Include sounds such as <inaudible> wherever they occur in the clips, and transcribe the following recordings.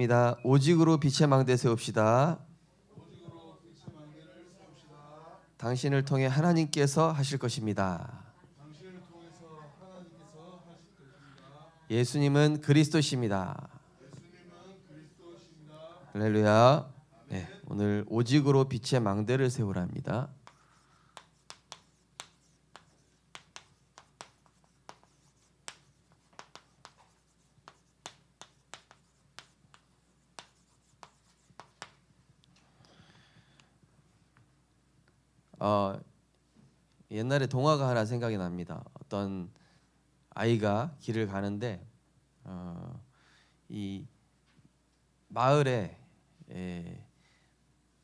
입니다. 오직으로 빛의 망대 세웁시다. 당신을 통해 하나님께서 하실 것입니다. 예수님은 그리스도십니다. 할렐루야. 네, 오늘 오직으로 빛의 망대를 세우랍니다. 어, 옛날에 동화가 하나 생각이 납니다. 어떤 아이가 길을 가는데 어, 이 마을에 에,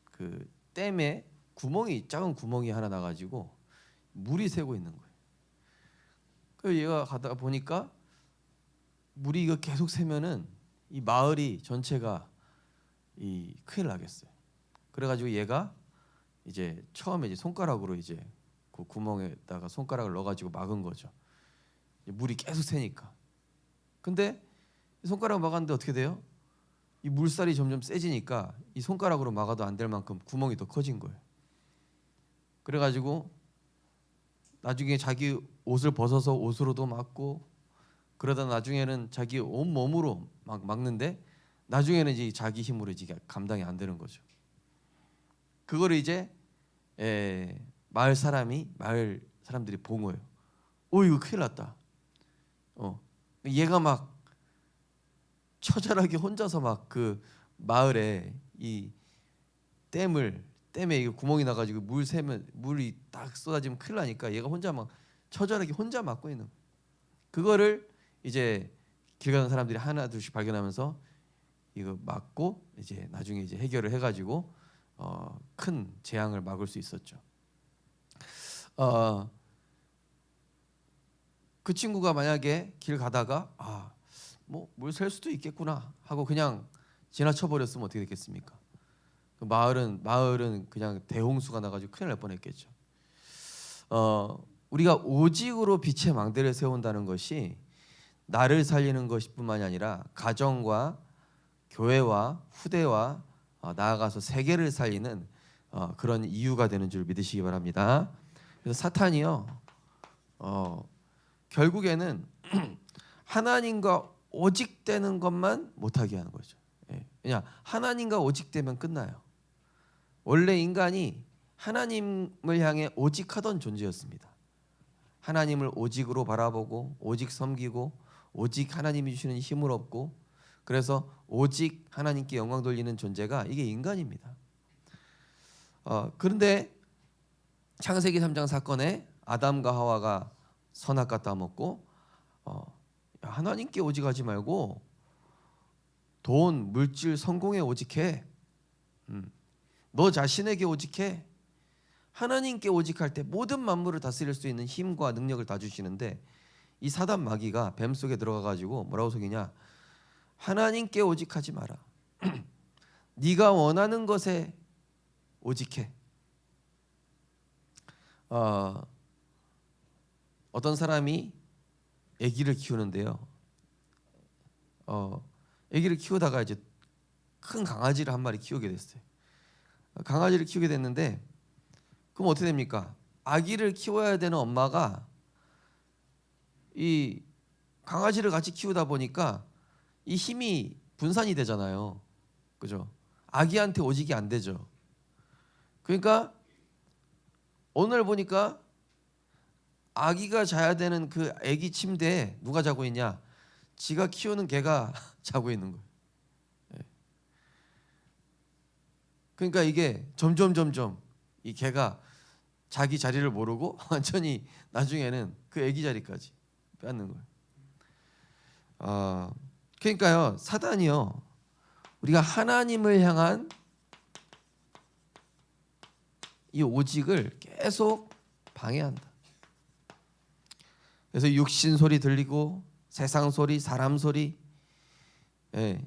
그 댐에 구멍이 작은 구멍이 하나 나가지고 물이 새고 있는 거예요. 그 얘가 가다가 보니까 물이 이거 계속 새면은 이 마을이 전체가 이 큰일 나겠어요. 그래가지고 얘가 이제 처음에 이제 손가락으로 이제 그 구멍에다가 손가락을 넣어가지고 막은 거죠. 물이 계속 새니까. 근데 이 손가락 막았는데 어떻게 돼요? 이 물살이 점점 세지니까 이 손가락으로 막아도 안 될 만큼 구멍이 더 커진 거예요. 그래가지고 나중에 자기 옷을 벗어서 옷으로도 막고 그러다 나중에는 자기 온 몸으로 막 막는데 나중에는 이제 자기 힘으로 이제 감당이 안 되는 거죠. 그거를 이제 에, 마을 사람이 마을 사람들이 본 거예요. 오 이거 큰일 났다. 어 얘가 막 처절하게 혼자서 막 그 마을에 이 댐을 댐에 이거 구멍이 나가지고 물 새면 물이 딱 쏟아지면 큰일 나니까 얘가 혼자 막 처절하게 혼자 막고 있는. 그거를 이제 길 가는 사람들이 하나 둘씩 발견하면서 이거 막고 이제 나중에 이제 해결을 해가지고 어, 큰 재앙을 막을 수 있었죠. 어, 그 친구가 만약에 길 가다가 아, 뭐물셀 수도 있겠구나 하고 그냥 지나쳐 버렸으면 어떻게 됐겠습니까? 그 마을은 마을은 그냥 대홍수가 나가지고 큰일 날 뻔했겠죠. 어, 우리가 오직으로 빛의 망대를 세운다는 것이 나를 살리는 것뿐만이 아니라 가정과 교회와 후대와 어, 나아가서 세계를 살리는 어, 그런 이유가 되는 줄 믿으시기 바랍니다. 그래서 사탄이요, 어, 결국에는 <clears throat> 하나님과 오직되는 것만 못하게 하는 거죠. 예. 그냥 하나님과 오직되면 끝나요. 원래 인간이 하나님을 향해 오직하던 존재였습니다. 하나님을 오직으로 바라보고 오직 섬기고 오직 하나님이 주시는 힘을 얻고 그래서 오직 하나님께 영광 돌리는 존재가 이게 인간입니다. 어, 그런데 창세기 3장 사건에 아담과 하와가 선악과 따먹고 어, 야, 하나님께 오직하지 말고 돈, 물질, 성공에 오직해. 음, 너 자신에게 오직해. 하나님께 오직할 때 모든 만물을 다스릴 수 있는 힘과 능력을 다 주시는데 이 사단 마귀가 뱀 속에 들어가 가지고 뭐라고 속이냐? 하나님께 오직하지 마라. <clears throat> 네가 원하는 것에 오직해. 어, 어떤 사람이 아기를 키우는데요. 어, 아기를 키우다가 이제 큰 강아지를 한 마리 키우게 됐어요. 강아지를 키우게 됐는데 그럼 어떻게 됩니까? 아기를 키워야 되는 엄마가 이 강아지를 같이 키우다 보니까 이 힘이 분산이 되잖아요. 그죠? 아기한테 오직이 안 되죠. 그러니까 오늘 보니까 아기가 자야 되는 그 아기 침대에 누가 자고 있냐? 지가 키우는 개가 <laughs> 자고 있는 거예요. 예. 그러니까 이게 점점 점점 이 개가 자기 자리를 모르고 <laughs> 완전히 나중에는 그 아기 자리까지 빼앗는 거예요. 어, 그러니까요 사단이요 우리가 하나님을 향한 이 오직을 계속 방해한다. 그래서 육신 소리 들리고 세상 소리, 사람 소리, 예.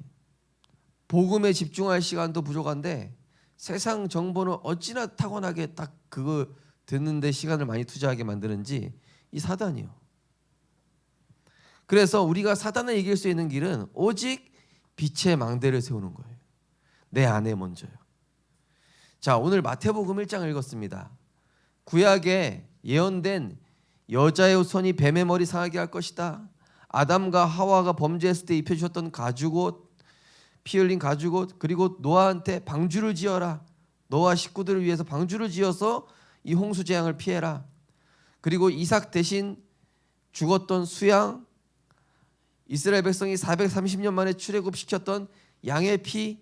복음에 집중할 시간도 부족한데 세상 정보는 어찌나 타고나게 딱 그거 듣는데 시간을 많이 투자하게 만드는지 이 사단이요. 그래서 우리가 사단을 이길 수 있는 길은 오직 빛의 망대를 세우는 거예요. 내 안에 먼저요. 자, 오늘 마태복음 1장을 읽었습니다. 구약에 예언된 여자의 후손이 뱀의 머리 상하게 할 것이다. 아담과 하와가 범죄했을 때 입혀 주셨던 가죽옷, 피 흘린 가죽옷, 그리고 노아한테 방주를 지어라. 노아 식구들을 위해서 방주를 지어서 이 홍수 재앙을 피해라. 그리고 이삭 대신 죽었던 수양, 이스라엘 백성이 430년 만에 출애굽시켰던 양의 피,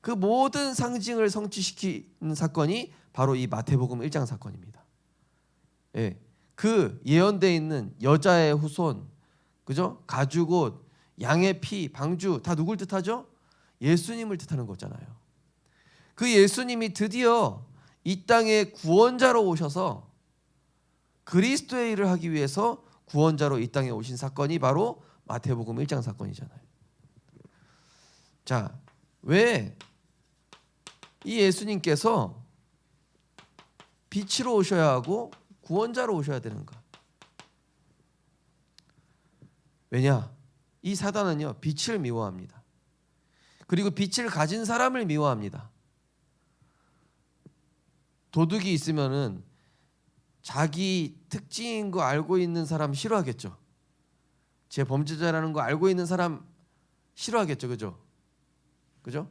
그 모든 상징을 성취시키는 사건이 바로 이 마태복음 1장 사건입니다. 예. 그 예언돼 있는 여자의 후손, 그죠? 가죽 옷, 양의 피, 방주 다 누굴 뜻하죠? 예수님을 뜻하는 거잖아요. 그 예수님이 드디어 이 땅에 구원자로 오셔서 그리스도의 일을 하기 위해서 구원자로 이 땅에 오신 사건이 바로 마태복음 1장 사건이잖아요. 자, 왜 이 예수님께서 빛으로 오셔야 하고 구원자로 오셔야 되는가? 왜냐? 이 사단은요 빛을 미워합니다. 그리고 빛을 가진 사람을 미워합니다. 도둑이 있으면은 자기 특징인 거 알고 있는 사람 싫어하겠죠. 제 범죄자라는 거 알고 있는 사람 싫어하겠죠, 그죠? 그죠?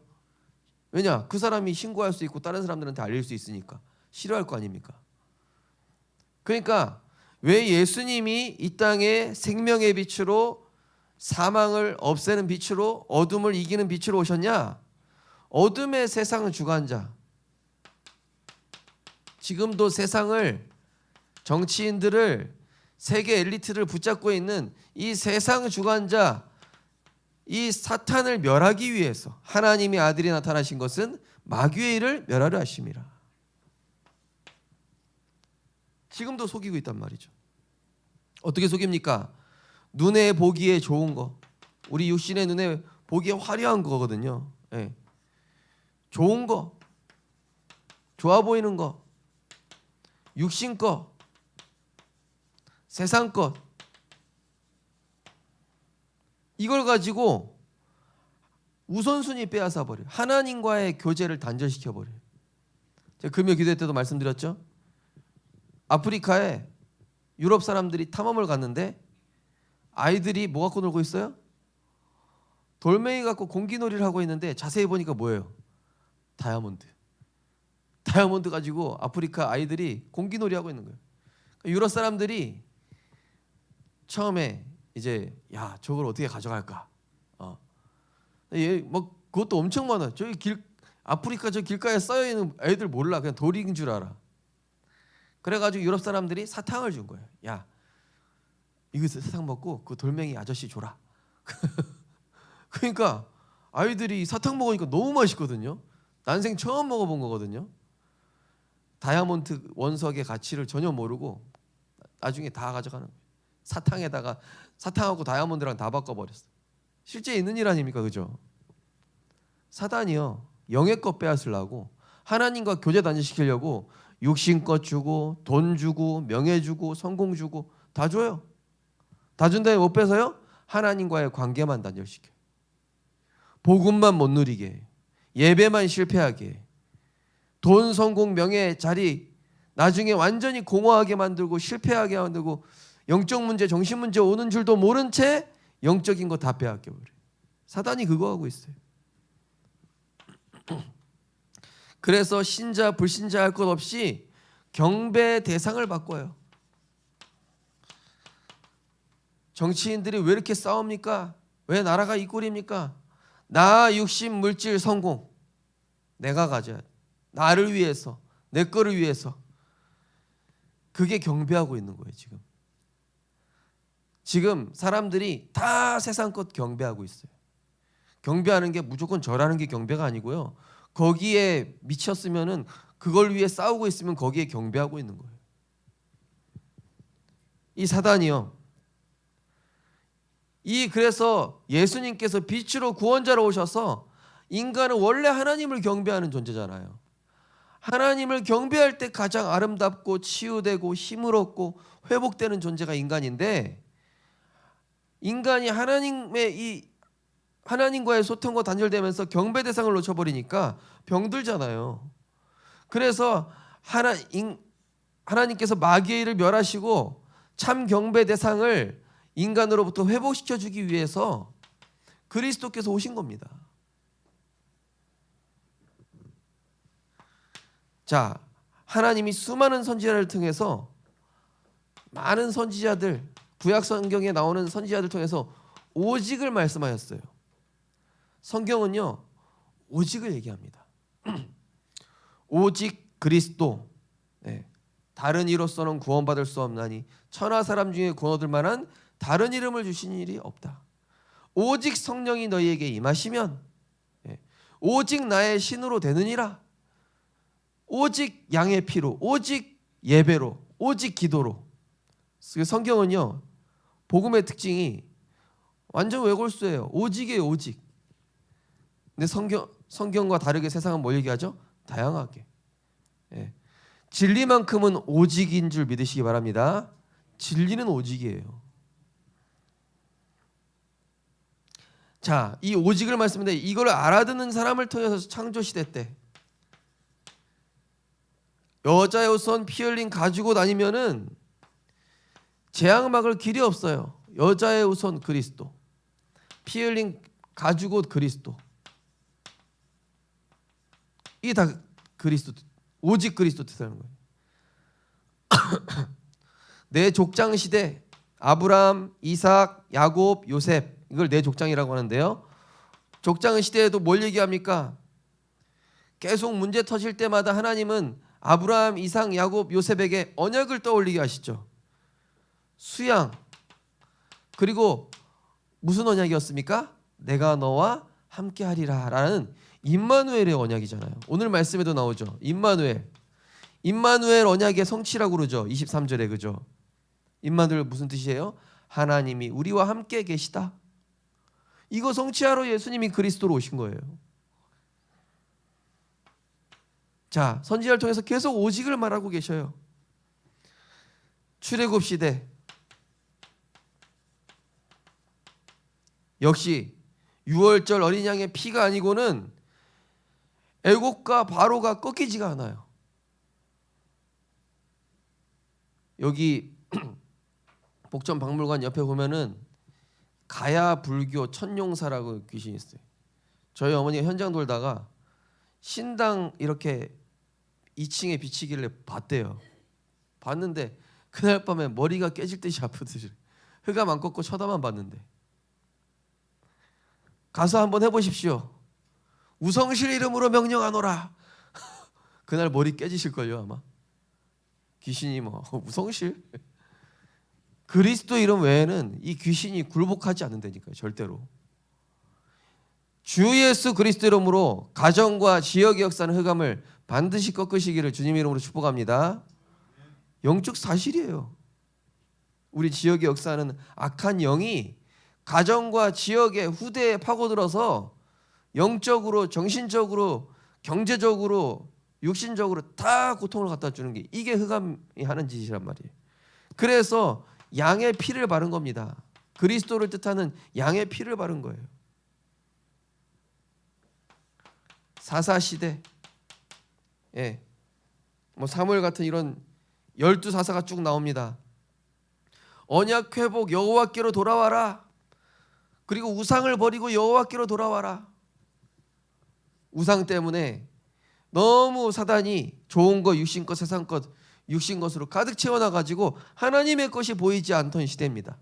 왜냐? 그 사람이 신고할 수 있고 다른 사람들한테 알릴 수 있으니까 싫어할 거 아닙니까? 그러니까 왜 예수님이 이 땅에 생명의 빛으로 사망을 없애는 빛으로 어둠을 이기는 빛으로 오셨냐? 어둠의 세상을 주관자. 지금도 세상을 정치인들을 세계 엘리트를 붙잡고 있는 이 세상 주관자 이 사탄을 멸하기 위해서 하나님의 아들이 나타나신 것은 마귀의 일을 멸하려 하심이라. 지금도 속이고 있단 말이죠. 어떻게 속입니까? 눈에 보기에 좋은 거, 우리 육신의 눈에 보기에 화려한 거거든요. 예. 좋은 거, 좋아 보이는 거, 육신 거, 세상 것, 이걸 가지고 우선순위 빼앗아 버려. 요 하나님과의 교제를 단절시켜 버려. 요 제가 금요 기도 때도 말씀드렸죠. 아프리카에 유럽 사람들이 탐험을 갔는데 아이들이 뭐 갖고 놀고 있어요? 돌멩이 갖고 공기놀이를 하고 있는데 자세히 보니까 뭐예요? 다이아몬드. 다이아몬드 가지고 아프리카 아이들이 공기놀이 하고 있는 거예요. 그러니까 유럽 사람들이 처음에 이제 야 저걸 어떻게 가져갈까? 어. 얘뭐 그것도 엄청 많아. 저기 길 아프리카 저 길가에 쌓여 있는 애들 몰라. 그냥 돌인 줄 알아. 그래가지고 유럽 사람들이 사탕을 준 거예요. 야 이거 사탕 먹고 그 돌멩이 아저씨 줘라. <laughs> 그러니까 아이들이 사탕 먹으니까 너무 맛있거든요. 난생 처음 먹어본 거거든요. 다이아몬드 원석의 가치를 전혀 모르고 나중에 다 가져가는 거예요. 사탕에다가 사탕하고 다이아몬드랑 다 바꿔버렸어. 실제 있는 일 아닙니까, 그죠? 사단이요 영의 것 빼앗으려고 하나님과 교제 단절시키려고 육신 것 주고 돈 주고 명예 주고 성공 주고 다 줘요. 다 준 다음에 못 빼서요 하나님과의 관계만 단절시켜. 복음만 못 누리게. 예배만 실패하게. 돈 성공 명예 자리 나중에 완전히 공허하게 만들고 실패하게 만들고 영적 문제, 정신 문제 오는 줄도 모른 채 영적인 거 다 빼앗겨 버려. 사단이 그거 하고 있어요. <clears throat> 그래서 신자 불신자 할 것 없이 경배 대상을 바꿔요. 정치인들이 왜 이렇게 싸웁니까? 왜 나라가 이 꼴입니까? 나 육신 물질 성공 내가 가져야 돼. 나를 위해서 내 거를 위해서 그게 경배하고 있는 거예요 지금. 지금 사람들이 다 세상 것 경배하고 있어요. 경배하는 게 무조건 절하는 게 경배가 아니고요. 거기에 미쳤으면은 그걸 위해 싸우고 있으면 거기에 경배하고 있는 거예요. 이 사단이요. 이 그래서 예수님께서 빛으로 구원자로 오셔서 인간은 원래 하나님을 경배하는 존재잖아요. 하나님을 경배할 때 가장 아름답고 치유되고 힘을 얻고 회복되는 존재가 인간인데 인간이 하나님의 이 하나님과의 소통과 단절되면서 경배 대상을 놓쳐버리니까 병들잖아요. 그래서 하나 인, 하나님께서 마귀의 일을 멸하시고 참 경배 대상을 인간으로부터 회복시켜 주기 위해서 그리스도께서 오신 겁니다. 자, 하나님이 수많은 선지자를 통해서 많은 선지자들 구약 성경에 나오는 선지자들 통해서 오직을 말씀하셨어요. 성경은요. 오직을 얘기합니다. <clears throat> 오직 그리스도 네. 다른 이로서는 구원받을 수 없나니 천하 사람 중에 구원 얻을 만한 다른 이름을 주신 일이 없다. 오직 성령이 너희에게 임하시면 예, 오직 나의 신으로 되느니라. 오직 양의 피로, 오직 예배로, 오직 기도로. 그 성경은요 복음의 특징이 완전 외골수예요. 오직이에요, 오직. 근데 성경 성경과 다르게 세상은 뭘 얘기하죠? 다양하게. 예. 진리만큼은 오직인 줄 믿으시기 바랍니다. 진리는 오직이에요. 자, 이 오직을 말씀인데 이걸 알아듣는 사람을 통해서 창조 시대 때 여자의 우선 피 흘린 가지고 다니면은 재앙 막을 길이 없어요. 여자의 우선 그리스도, 피 흘린 가죽 옷 그리스도. 이게 다 그리스도 오직 그리스도 뜻하는 거예요. <coughs> 내 족장 시대 아브람, 이삭, 야곱, 요셉 이걸 내 족장이라고 하는데요. 족장 시대에도 뭘 얘기합니까? 계속 문제 터질 때마다 하나님은 아브라함, 이삭, 야곱, 요셉에게 언약을 떠올리게 하시죠. 수양 그리고 무슨 언약이었습니까? 내가 너와 함께하리라라는 임마누엘의 언약이잖아요. 오늘 말씀에도 나오죠. 임마누엘. 임마누엘 언약의 성취라고 그러죠. 23절에 그죠? 임마누엘 무슨 뜻이에요? 하나님이 우리와 함께 계시다. 이거 성취하러 예수님이 그리스도로 오신 거예요. 자, 선지자를 통해서 계속 오직을 말하고 계셔요. 출애굽 시대 역시 6월절 어린 양의 피가 아니고는 애국과 바로가 꺾이지가 않아요. 여기 <clears throat> 복전 박물관 옆에 보면은 가야 불교 천용사라고 귀신이 있어요. 저희 어머니가 현장 돌다가 신당 이렇게 2층에 비치길래 봤대요. 봤는데 그날 밤에 머리가 깨질 듯이 아프듯이 흑암 안 꺾고 쳐다만 봤는데 가서 한번 해보십시오. 우성실 이름으로 명령하노라. <laughs> 그날 머리 깨지실 걸요 아마. 귀신이 뭐 <laughs> 우성실 그리스도 이름 외에는 이 귀신이 굴복하지 않는다니까요 절대로. 주 예수 그리스도 이름으로 가정과 지역의 역사는 흑암을 반드시 꺾으시기를 주님 이름으로 축복합니다. 영적 사실이에요. 우리 지역의 역사는 악한 영이 가정과 지역의 후대에 파고들어서 영적으로 정신적으로 경제적으로 육신적으로 다 고통을 갖다 주는 게 이게 흑암이 하는 짓이란 말이에요. 그래서 양의 피를 바른 겁니다. 그리스도를 뜻하는 양의 피를 바른 거예요. 사사 시대, 예, 뭐 사무엘 같은 이런 열두 사사가 쭉 나옵니다. 언약 회복 여호와께로 돌아와라. 그리고 우상을 버리고 여호와께로 돌아와라. 우상 때문에 너무 사단이 좋은 것, 육신 것, 세상 것, 육신 것으로 가득 채워놔 가지고 하나님의 것이 보이지 않던 시대입니다.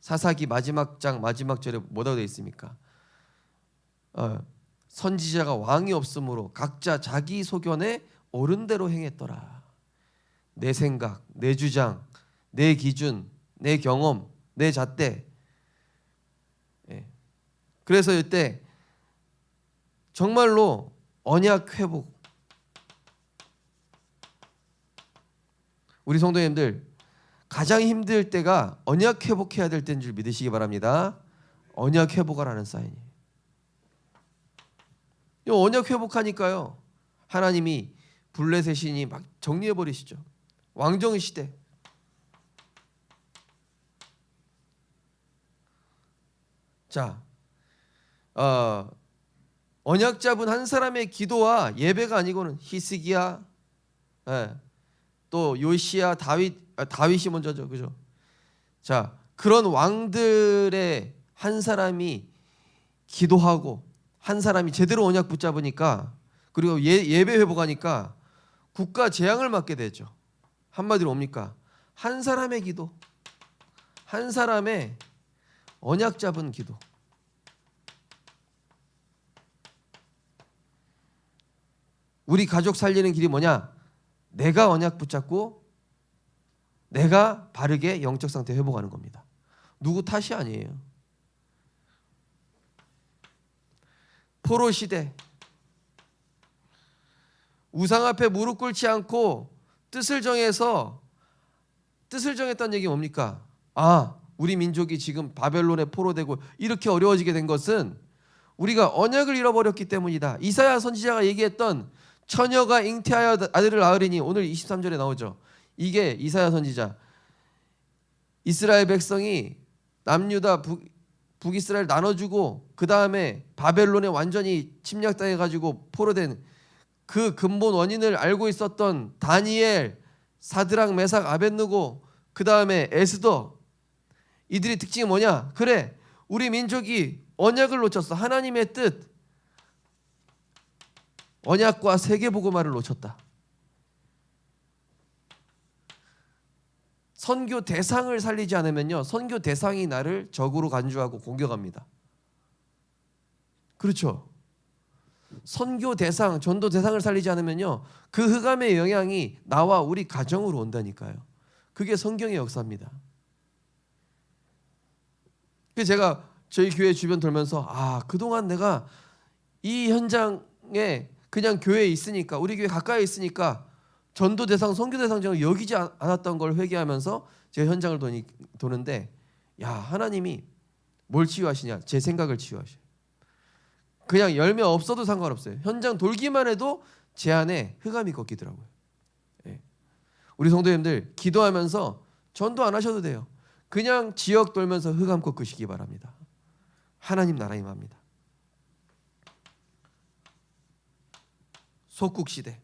사사기 마지막 장 마지막 절에 뭐라고 되어 있습니까? 어, 선지자가 왕이 없으므로 각자 자기 소견에 옳은 대로 행했더라. 내 생각, 내 주장, 내 기준, 내 경험, 내 잣대. 예. 그래서 이때 정말로 언약 회복. 우리 성도님들 가장 힘들 때가 언약 회복해야 될 때인 줄 믿으시기 바랍니다. 언약 회복하라는 사인이에요. 이 언약 회복하니까요. 하나님이 블레셋 신이 막 정리해 버리시죠. 왕정 시대. 자, 어, 언약 잡은 한 사람의 기도와 예배가 아니고는 히스기야, 예, 또 요시야, 다윗, 아, 다윗이 먼저죠, 그죠? 자 그런 왕들의 한 사람이 기도하고 한 사람이 제대로 언약 붙잡으니까 그리고 예, 예배 회복하니까 국가 재앙을 맞게 되죠. 한마디로 뭡니까? 한 사람의 기도, 한 사람의 언약 잡은 기도. 우리 가족 살리는 길이 뭐냐? 내가 언약 붙잡고 내가 바르게 영적 상태 회복하는 겁니다. 누구 탓이 아니에요. 포로 시대 우상 앞에 무릎 꿇지 않고 뜻을 정해서 뜻을 정했다는 얘기 뭡니까? 아, 우리 민족이 지금 바벨론에 포로되고 이렇게 어려워지게 된 것은 우리가 언약을 잃어버렸기 때문이다. 이사야 선지자가 얘기했던 처녀가 잉태하여 아들을 낳으리니 오늘 23절에 나오죠. 이게 이사야 선지자 이스라엘 백성이 남유다 북, 북이스라엘 나눠주고 그 다음에 바벨론에 완전히 침략당해 가지고 포로된 그 근본 원인을 알고 있었던 다니엘, 사드랑, 메삭, 아벤누고 그 다음에 에스더 이들의 특징이 뭐냐? 그래 우리 민족이 언약을 놓쳤어 하나님의 뜻 언약과 세계 복음화를 놓쳤다. 선교 대상을 살리지 않으면요 선교 대상이 나를 적으로 간주하고 공격합니다. 그렇죠. 선교 대상, 전도 대상을 살리지 않으면요 그 흑암의 영향이 나와 우리 가정으로 온다니까요. 그게 성경의 역사입니다. 그 제가 저희 교회 주변 돌면서 아 그동안 내가 이 현장에 그냥 교회에 있으니까 우리 교회 가까이 있으니까 전도 대상, 선교 대상적으로 여기지 않- 않았던 걸 회개하면서 제가 현장을 도니, 도는데 야 하나님이 뭘 치유하시냐 제 생각을 치유하셔. 그냥 열매 없어도 상관없어요. 현장 돌기만 해도 제 안에 흑암이 꺾이더라고요. 예. 우리 성도님들 기도하면서 전도 안 하셔도 돼요. 그냥 지역 돌면서 흑암 꺾으시기 바랍니다. 하나님 나라 임합니다. 속국 시대.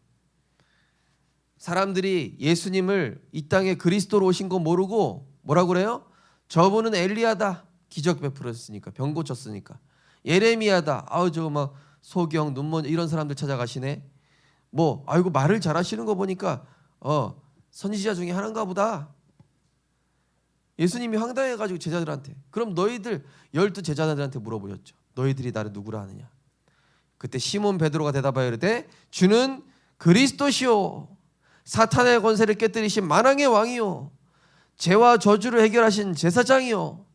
사람들이 예수님을 이 땅에 그리스도로 오신 거 모르고 뭐라 그래요? 저분은 엘리야다. 기적 베풀었으니까 병 고쳤으니까. 예레미야다. 아우 저거 막 소경 눈먼 이런 사람들 찾아가시네. 뭐 아이고 말을 잘하시는 거 보니까 어 선지자 중에 하나인가 보다. 예수님이 황당해 가지고 제자들한테 그럼 너희들 열두 제자들한테 물어보셨죠. 너희들이 나를 누구라 하느냐? 그때 시몬 베드로가 대답하여 이르되 주는 그리스도시요 사탄의 권세를 깨뜨리신 만왕의 왕이요 죄와 저주를 해결하신 제사장이요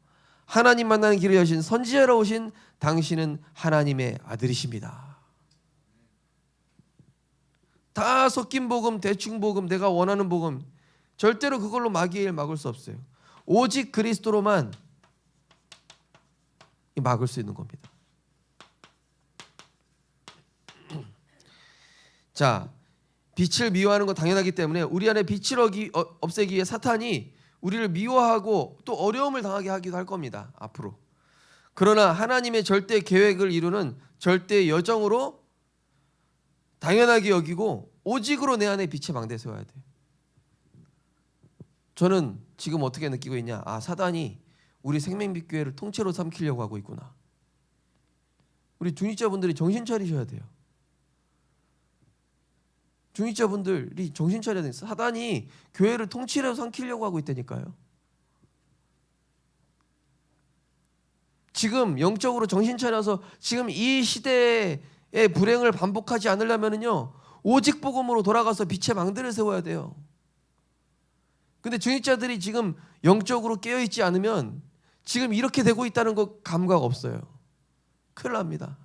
하나님 만나는 길을 여신 선지자로 오신 당신은 하나님의 아들이십니다. 다 섞인 복음, 대충 복음, 내가 원하는 복음 절대로 그걸로 마귀의 일 막을 수 없어요. 오직 그리스도로만 이 막을 수 있는 겁니다. 자, 빛을 미워하는 건 당연하기 때문에 우리 안에 빛을 어기, 어, 없애기 위해 사탄이 우리를 미워하고 또 어려움을 당하게 하기도 할 겁니다. 앞으로. 그러나 하나님의 절대 계획을 이루는 절대 여정으로 당연하게 여기고 오직으로 내 안에 빛의 망대 세워야 돼. 저는 지금 어떻게 느끼고 있냐? 아 사단이 우리 생명빛 교회를 통째로 삼키려고 하고 있구나. 우리 중직자분들이 정신 차리셔야 돼요. 중직자분들이 정신 차려야 돼요. 사단이 교회를 통째로 삼키려고 하고 있다니까요. 지금 영적으로 정신 차려서 지금 이 시대의 불행을 반복하지 않으려면은요 오직 복음으로 돌아가서 빛의 망대를 세워야 돼요. 근데 중직자들이 지금 영적으로 깨어 있지 않으면 지금 이렇게 되고 있다는 거 감각 없어요. 큰일 납니다.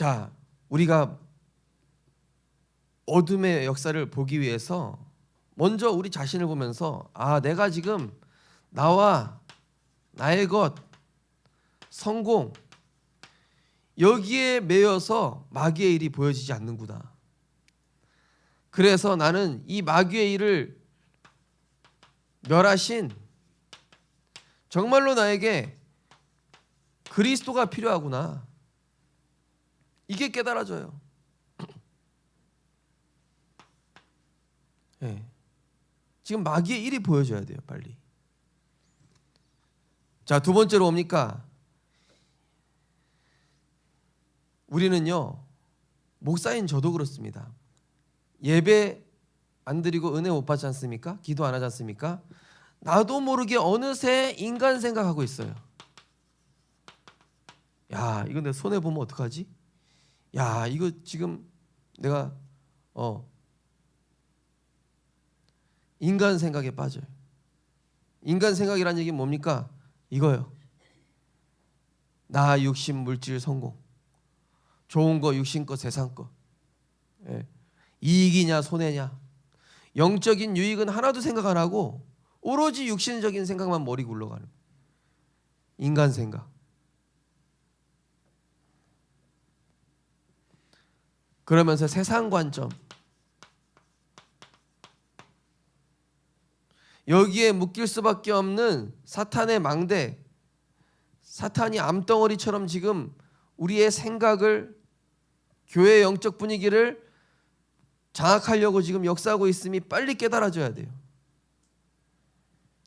자, 우리가 어둠의 역사를 보기 위해서 먼저 우리 자신을 보면서 아, 내가 지금 나와 나의 것 성공 여기에 매여서 마귀의 일이 보여지지 않는구나. 그래서 나는 이 마귀의 일을 멸하신 정말로 나에게 그리스도가 필요하구나. 이게 깨달아져요. <clears throat> 예. 지금 마귀의 일이 보여줘야 돼요, 빨리. 자, 두 번째로 뭡니까? 우리는요, 목사인 저도 그렇습니다. 예배 안 드리고 은혜 못 받지 않습니까? 기도 안 하지 않습니까? 나도 모르게 어느새 인간 생각하고 있어요. 야, 이거 내 손해 보면 어떡하지? 야, 이거 지금 내가 어 인간 생각에 빠져요. 인간 생각이란 얘기 뭡니까? 이거요. 나 육신 물질 성공. 좋은 거 육신 거 세상 거. 예. 이익이냐 손해냐. 영적인 유익은 하나도 생각 안 하고 오로지 육신적인 생각만 머리 굴러가는. 인간 생각. 그러면서 세상 관점 여기에 묶일 수밖에 없는 사탄의 망대 사탄이 암덩어리처럼 지금 우리의 생각을 교회 영적 분위기를 장악하려고 지금 역사하고 있음이 빨리 깨달아져야 돼요.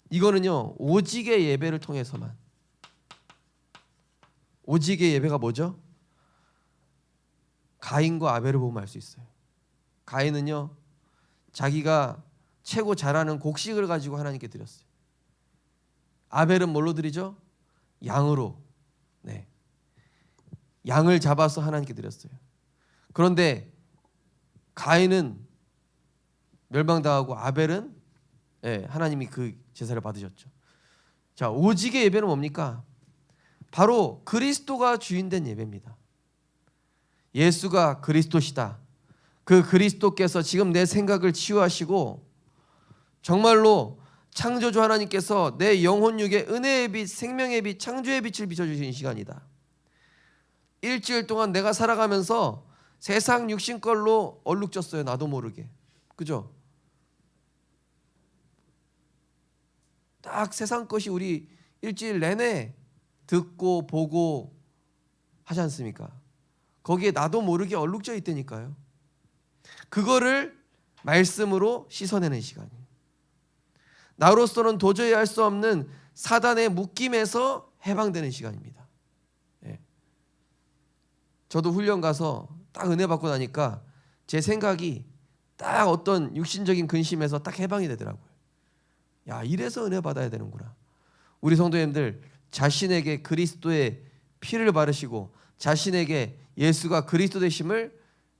이거는요 오직의 예배를 통해서만 오직의 예배가 뭐죠? 가인과 아벨을 보면 알 수 있어요. 가인은요 자기가 최고 잘하는 곡식을 가지고 하나님께 드렸어요. 아벨은 뭘로 드리죠? 양으로. 네. 양을 잡아서 하나님께 드렸어요. 그런데 가인은 멸망당하고 아벨은 예, 하나님이 그 제사를 받으셨죠. 자, 오직의 예배는 뭡니까? 바로 그리스도가 주인 된 예배입니다. 예수가 그리스도시다. 그 그리스도께서 지금 내 생각을 치유하시고 정말로 창조주 하나님께서 내 영혼 육에 은혜의 빛, 생명의 빛, 창조의 빛을 비춰주신 시간이다. 일주일 동안 내가 살아가면서 세상 육신 걸로 얼룩졌어요. 나도 모르게. 그죠? 딱 세상 것이 우리 일주일 내내 듣고 보고 하지 않습니까? 거기에 나도 모르게 얼룩져 있다니까요. 그거를 말씀으로 씻어내는 시간이에요. 나로서는 도저히 할 수 없는 사단의 묶임에서 해방되는 시간입니다. 예. 저도 훈련 가서 딱 은혜 받고 나니까 제 생각이 딱 어떤 육신적인 근심에서 딱 해방이 되더라고요. 야, 이래서 은혜 받아야 되는구나. 우리 성도님들 자신에게 그리스도의 피를 바르시고 자신에게 예수가 그리스도 되심을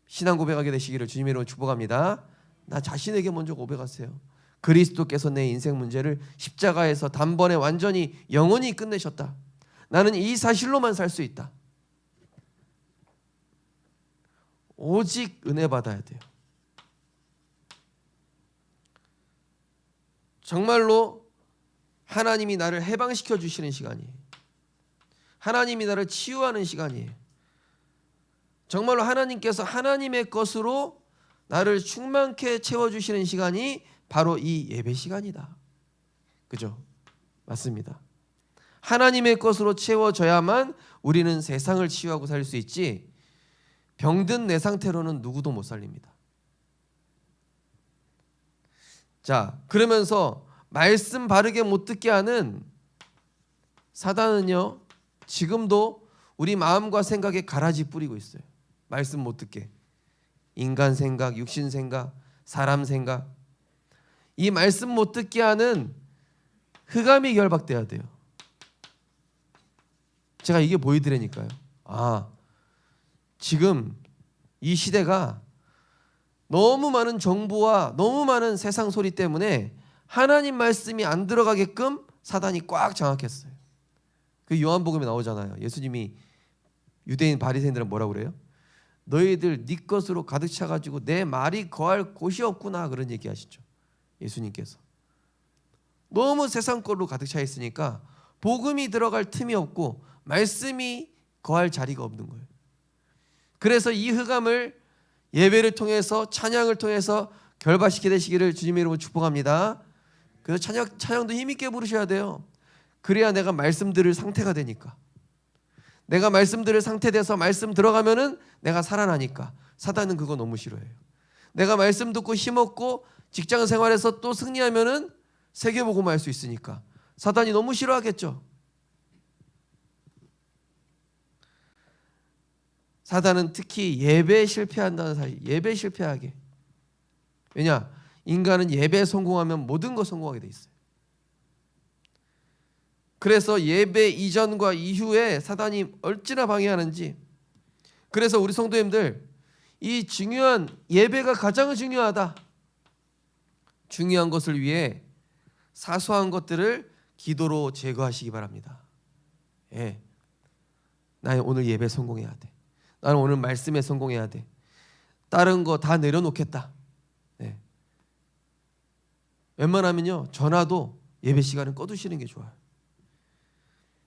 신앙 고백하게 되시기를 주님의 이름으로 축복합니다. 나 자신에게 먼저 고백하세요. 그리스도께서 내 인생 문제를 십자가에서 단번에 완전히 영원히 끝내셨다. 나는 이 사실로만 살 수 있다. 오직 은혜 받아야 돼요. 정말로 하나님이 나를 해방시켜 주시는 시간이에요. 하나님이 나를 치유하는 시간이에요. 정말로 하나님께서 하나님의 것으로 나를 충만케 채워 주시는 시간이 바로 이 예배 시간이다. 그죠? 맞습니다. 하나님의 것으로 채워져야만 우리는 세상을 치유하고 살 수 있지 병든 내 상태로는 누구도 못 살립니다. 자, 그러면서 말씀 바르게 못 듣게 하는 사단은요. 지금도 우리 마음과 생각에 가라지 뿌리고 있어요. 말씀 못 듣게. 인간 생각, 육신 생각, 사람 생각. 이 말씀 못 듣게 하는 흑암이 결박돼야 돼요. 제가 이게 보이드라니까요. 아, 지금 이 시대가 너무 많은 정보와 너무 많은 세상 소리 때문에 하나님 말씀이 안 들어가게끔 사단이 꽉 장악했어요. 그 요한복음에 나오잖아요. 예수님이 유대인 바리새인들은 뭐라 그래요? 너희들 네 것으로 가득 차 가지고 내 말이 거할 곳이 없구나 그런 얘기 하시죠. 예수님께서. 너무 세상 걸로 가득 차 있으니까 복음이 들어갈 틈이 없고 말씀이 거할 자리가 없는 거예요. 그래서 이 흑암을 예배를 통해서 찬양을 통해서 결박시켜 되시기를 주님의 이름으로 축복합니다. 그래서 찬양 찬양도 힘 있게 부르셔야 돼요. 그래야 내가 말씀 들을 상태가 되니까. 내가 말씀 들을 상태 돼서 말씀 들어가면은 내가 살아나니까. 사단은 그거 너무 싫어해요. 내가 말씀 듣고 힘없고 직장 생활에서 또 승리하면은 세계 복음 할수 있으니까. 사단이 너무 싫어하겠죠. 사단은 특히 예배에 실패한다는 사실, 예배 실패하게. 왜냐? 인간은 예배에 성공하면 모든 거 성공하게 돼 있어요. 그래서 예배 이전과 이후에 사단이 얼찌나 방해하는지 그래서 우리 성도님들 이 중요한 예배가 가장 중요하다. 중요한 것을 위해 사소한 것들을 기도로 제거하시기 바랍니다. 예. 나는 오늘 예배 성공해야 돼. 나는 오늘 말씀에 성공해야 돼. 다른 거 다 내려놓겠다. 네. 웬만하면요 전화도 예배 시간을 꺼두시는 게 좋아요.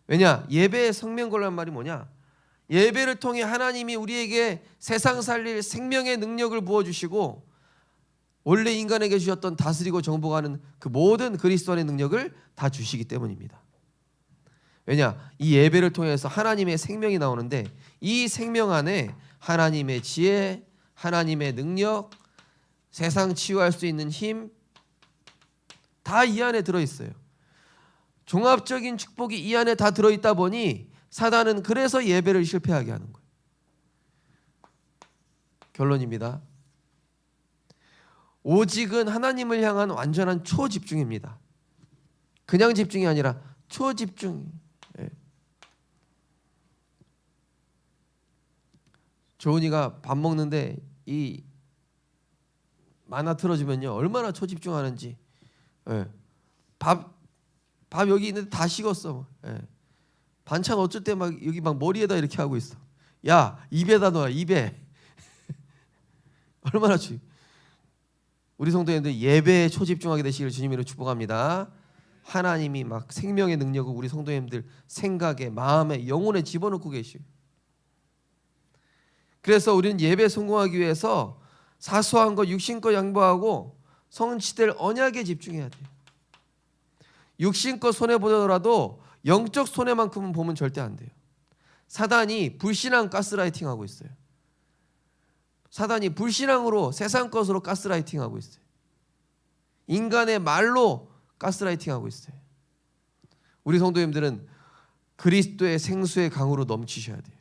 왜냐 예배의 성명걸란 말이 뭐냐? 예배를 통해 하나님이 우리에게 세상 살릴 생명의 능력을 부어주시고 원래 인간에게 주셨던 다스리고 정복하는 그 모든 그리스도 안의 능력을 다 주시기 때문입니다. 왜냐 이 예배를 통해서 하나님의 생명이 나오는데 이 생명 안에 하나님의 지혜, 하나님의 능력, 세상 치유할 수 있는 힘 다 이 안에 들어 있어요. 종합적인 축복이 이 안에 다 들어 있다 보니 사단은 그래서 예배를 실패하게 하는 거예요. 결론입니다. 오직은 하나님을 향한 완전한 초집중입니다. 그냥 집중이 아니라 초집중. 예. 조은이가 밥 먹는데 이 만화 틀어주면요 얼마나 초집중하는지 예. 밥, 밥 여기 있는데 다 식었어. 예. 반찬 어쩔 때 막 여기 막 머리에다 이렇게 하고 있어. 야 입에다 넣어 입에. <laughs> 얼마나 주 우리 성도님들 예배에 초집중하게 되시기를 주님으로 축복합니다. 하나님이 막 생명의 능력을 우리 성도님들 생각에 마음에 영혼에 집어넣고 계시요 그래서 우리는 예배 성공하기 위해서 사소한 것 육신껏 양보하고 성취될 언약에 집중해야 돼요. 육신껏 손해 보더라도 영적 손해만큼은 보면 절대 안 돼요. 사단이 불신앙 가스라이팅 하고 있어요. 사단이 불신앙으로 세상 것으로 가스라이팅 하고 있어요. 인간의 말로 가스라이팅 하고 있어요. 우리 성도님들은 그리스도의 생수의 강으로 넘치셔야 돼요.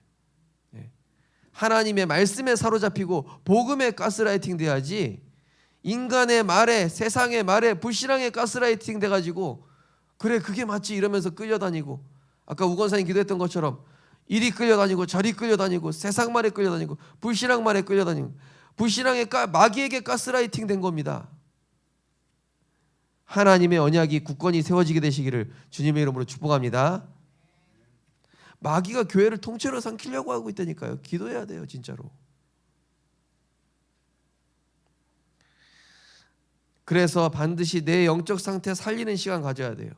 하나님의 말씀에 사로잡히고 복음의 가스라이팅 돼야지 인간의 말에 세상의 말에 불신앙의 가스라이팅 돼 가지고 그래 그게 맞지 이러면서 끌려다니고 아까 우건사님 기도했던 것처럼 이리 끌려다니고 저리 끌려다니고 세상 말에 끌려다니고 불신앙 말에 끌려다니고 불신앙의 가, 마귀에게 가스라이팅 된 겁니다. 하나님의 언약이 굳건히 세워지게 되시기를 주님의 이름으로 축복합니다. 마귀가 교회를 통째로 삼키려고 하고 있다니까요. 기도해야 돼요, 진짜로. 그래서 반드시 내 영적 상태 살리는 시간 가져야 돼요.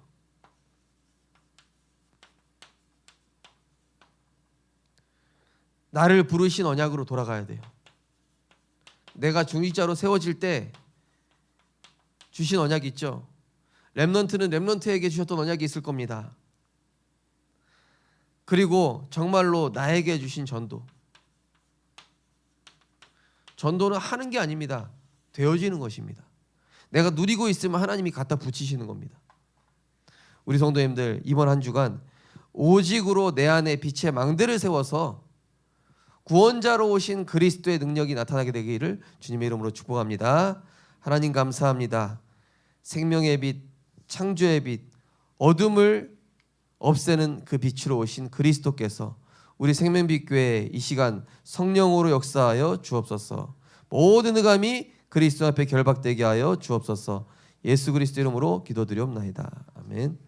나를 부르신 언약으로 돌아가야 돼요. 내가 중직자로 세워질 때 주신 언약 있죠. 렘넌트는 렘넌트에게 주셨던 언약이 있을 겁니다. 그리고 정말로 나에게 주신 전도. 전도는 하는 게 아닙니다. 되어지는 것입니다. 내가 누리고 있으면 하나님이 갖다 붙이시는 겁니다. 우리 성도님들 이번 한 주간 오직으로 내 안에 빛의 망대를 세워서 구원자로 오신 그리스도의 능력이 나타나게 되기를 주님의 이름으로 축복합니다. 하나님 감사합니다. 생명의 빛, 창조의 빛, 어둠을 없애는 그 빛으로 오신 그리스도께서 우리 생명빛 교회 이 시간 성령으로 역사하여 주옵소서. 모든 흑암이 그리스도 앞에 결박되게 하여 주옵소서. 예수 그리스도 이름으로 기도드리옵나이다. 아멘.